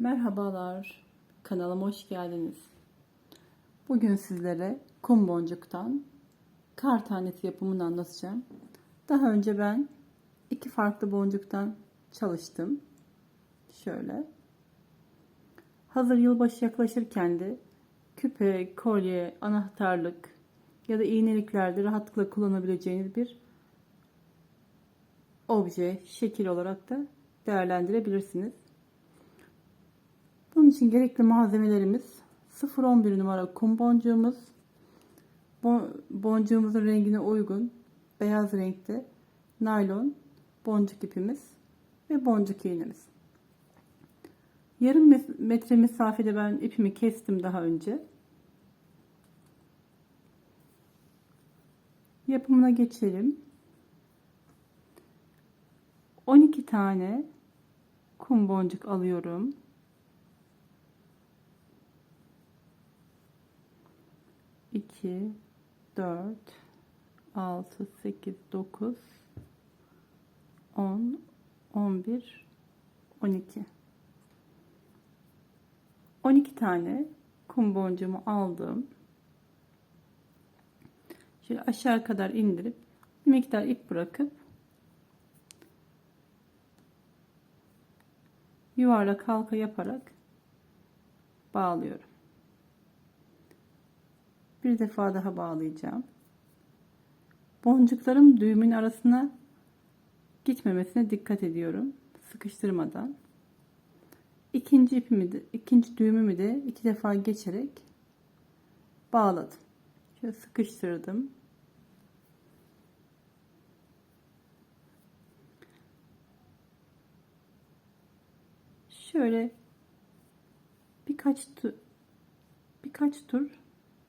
Merhabalar, kanalıma hoş geldiniz. Bugün sizlere kum boncuktan kar tanesi yapımını anlatacağım. Daha önce ben iki farklı boncuktan çalıştım. Şöyle. Hazır yılbaşı yaklaşırken de küpe, kolye, anahtarlık ya da iğneliklerde rahatlıkla kullanabileceğiniz bir obje, şekil olarak da değerlendirebilirsiniz. Bunun için gerekli malzemelerimiz 011 numara kum boncuğumuz, boncuğumuzun rengine uygun beyaz renkte naylon boncuk ipimiz ve boncuk iğnemiz. Yarım metre mesafede ben ipimi kestim daha önce. Yapımına geçelim. 12 tane kum boncuk alıyorum. 2 4 6 8 9 10 11 12 12 tane kum boncuğumu aldım. Şöyle aşağı kadar indirip bir miktar ip bırakıp yuvarlak halka yaparak bağlıyorum. Bir defa daha bağlayacağım. Boncuklarım düğümün arasına gitmemesine dikkat ediyorum. Sıkıştırmadan. İkinci ipimi de, ikinci düğümümü de iki defa geçerek bağladım. Şöyle sıkıştırdım. Şöyle birkaç tur birkaç tur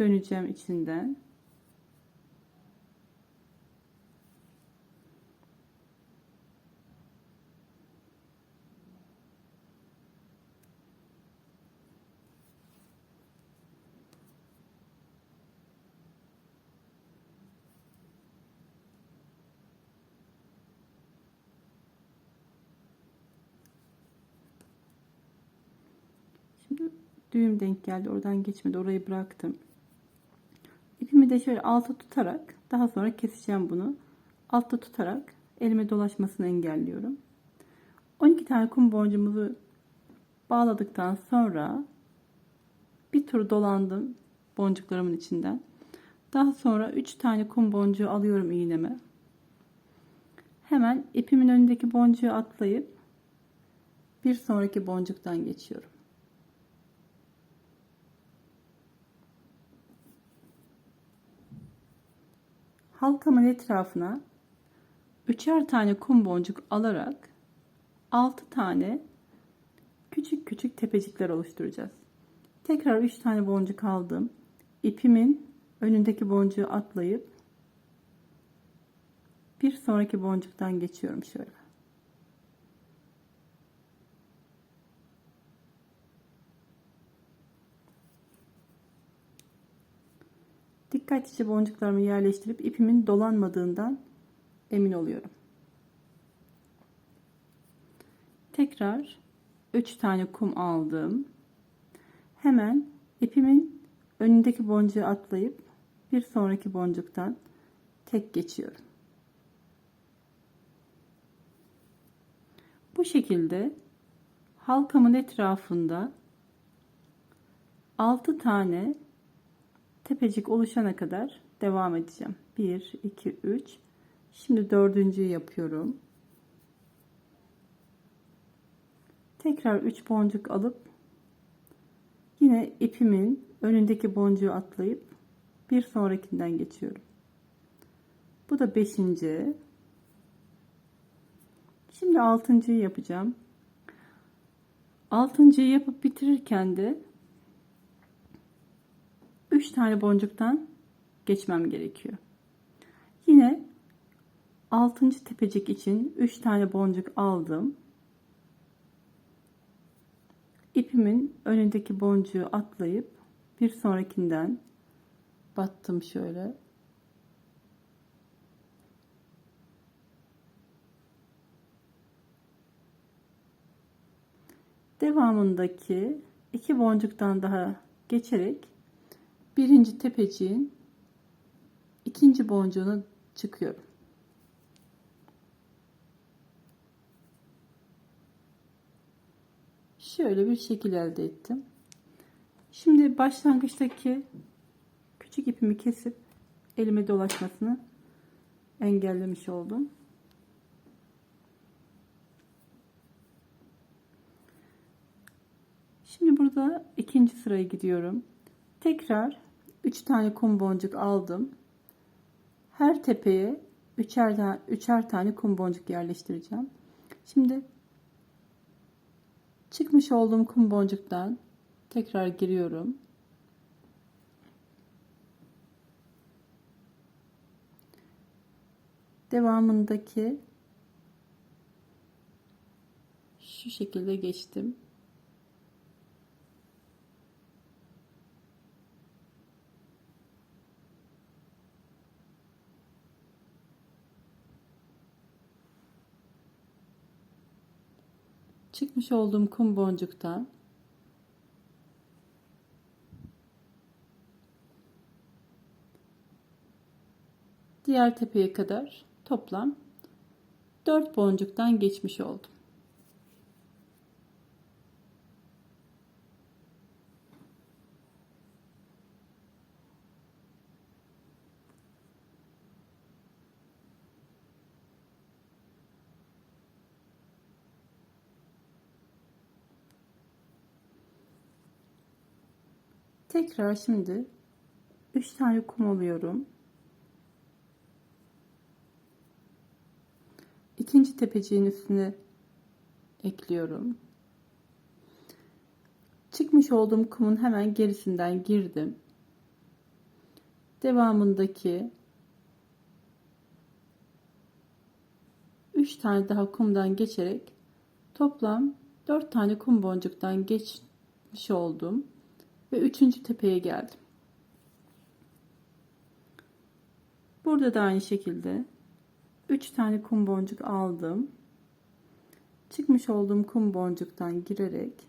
döneceğim içinden. Şimdi düğüm denk geldi. Oradan geçmedi. Orayı bıraktım. De şöyle alta tutarak daha sonra keseceğim bunu. Altta tutarak elime dolaşmasını engelliyorum. 12 tane kum boncuğumuzu bağladıktan sonra bir tur dolandım boncuklarımın içinden. Daha sonra 3 tane kum boncuğu alıyorum iğneme. Hemen ipimin önündeki boncuğu atlayıp bir sonraki boncuktan geçiyorum. Halkamın etrafına üçer tane kum boncuk alarak 6 tane küçük küçük tepecikler oluşturacağız. Tekrar 3 tane boncuk aldım. İpimin önündeki boncuğu atlayıp bir sonraki boncuktan geçiyorum şöyle. Dikkatlice boncuklarımı yerleştirip ipimin dolanmadığından emin oluyorum. Tekrar 3 tane kum aldım. Hemen ipimin önündeki boncuğu atlayıp bir sonraki boncuktan tek geçiyorum. Bu şekilde halkamın etrafında 6 tane tepecik oluşana kadar devam edeceğim. 1, 2, 3. Şimdi dördüncüyü yapıyorum. Tekrar 3 boncuk alıp yine ipimin önündeki boncuğu atlayıp bir sonrakinden geçiyorum. Bu da 5. Şimdi 6.'yı yapacağım. 6.'yı yapıp bitirirken de 3 tane boncuktan geçmem gerekiyor. Yine 6. tepecik için 3 tane boncuk aldım. İpimin önündeki boncuğu atlayıp bir sonrakinden battım şöyle. Devamındaki iki boncuktan daha geçerek birinci tepeciğin ikinci boncuğunu çıkıyorum. Şöyle bir şekil elde ettim. Şimdi başlangıçtaki küçük ipimi kesip elime dolaşmasını engellemiş oldum. Şimdi burada ikinci sıraya gidiyorum. Tekrar 3 tane kum boncuk aldım. Her tepeye üçer, tane, üçer tane kum boncuk yerleştireceğim. Şimdi çıkmış olduğum kum boncuktan tekrar giriyorum. Devamındaki şu şekilde geçtim. Çıkmış olduğum kum boncuktan diğer tepeye kadar toplam 4 boncuktan geçmiş oldum. Tekrar şimdi 3 tane kum alıyorum. İkinci tepeciğin üstüne ekliyorum. Çıkmış olduğum kumun hemen gerisinden girdim. Devamındaki 3 tane daha kumdan geçerek toplam 4 tane kum boncuktan geçmiş oldum ve üçüncü tepeye geldim. Burada da aynı şekilde 3 tane kum boncuk aldım. Çıkmış olduğum kum boncuktan girerek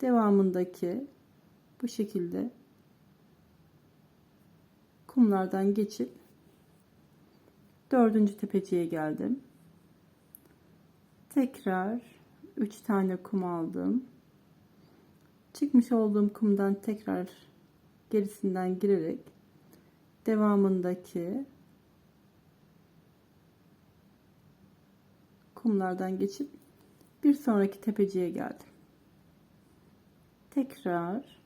devamındaki bu şekilde kumlardan geçip dördüncü tepeciye geldim. Tekrar 3 tane kum aldım. Çıkmış olduğum kumdan tekrar gerisinden girerek devamındaki kumlardan geçip bir sonraki tepeciye geldim. Tekrar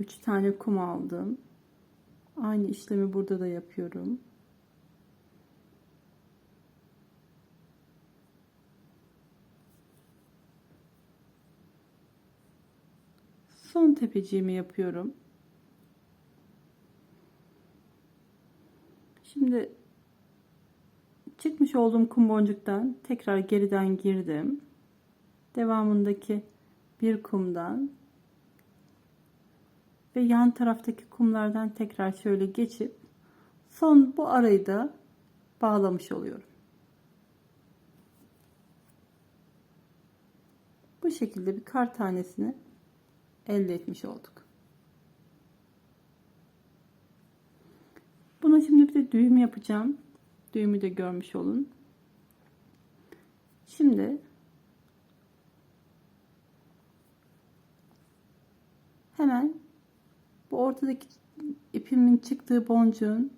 3 tane kum aldım. Aynı işlemi burada da yapıyorum. Son tepeciğimi yapıyorum. Şimdi çıkmış olduğum kum boncuktan tekrar geriden girdim. Devamındaki bir kumdan ve yan taraftaki kumlardan tekrar şöyle geçip son bu arayı da bağlamış oluyorum. Bu şekilde bir kar tanesini elde etmiş olduk. Buna şimdi bir de düğüm yapacağım. Düğümü de görmüş olun. Şimdi hemen bu ortadaki ipimin çıktığı boncuğun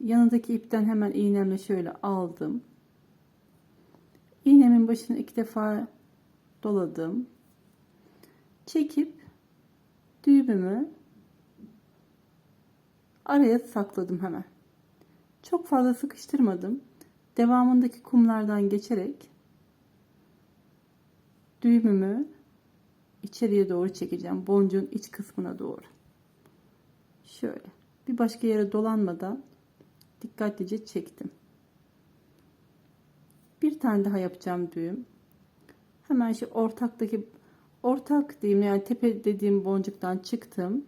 yanındaki ipten hemen iğnemle şöyle aldım. İğnemin başına iki defa doladım. Çekip düğümümü araya sakladım hemen. Çok fazla sıkıştırmadım. Devamındaki kumlardan geçerek düğümümü içeriye doğru çekeceğim. Boncuğun iç kısmına doğru. Şöyle. Bir başka yere dolanmadan dikkatlice çektim. Bir tane daha yapacağım düğüm. Hemen şu ortaktaki ortak diyeyim yani tepe dediğim boncuktan çıktım.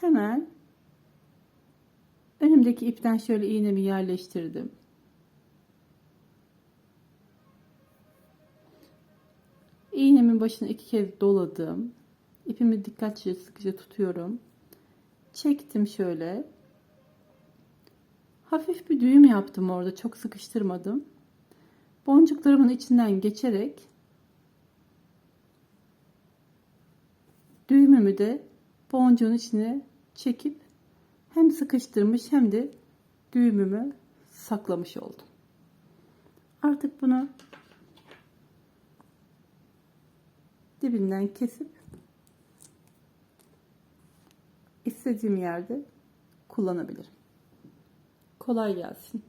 Hemen önümdeki ipten şöyle iğnemi yerleştirdim. İğnemin başını iki kez doladım. İpimi dikkatlice sıkıca tutuyorum. Çektim şöyle. Hafif bir düğüm yaptım orada. Çok sıkıştırmadım. Boncuklarımın içinden geçerek düğümümü de boncuğun içine çekip hem sıkıştırmış hem de düğümümü saklamış oldum. Artık bunu dibinden kesip istediğim yerde kullanabilirim. Kolay gelsin.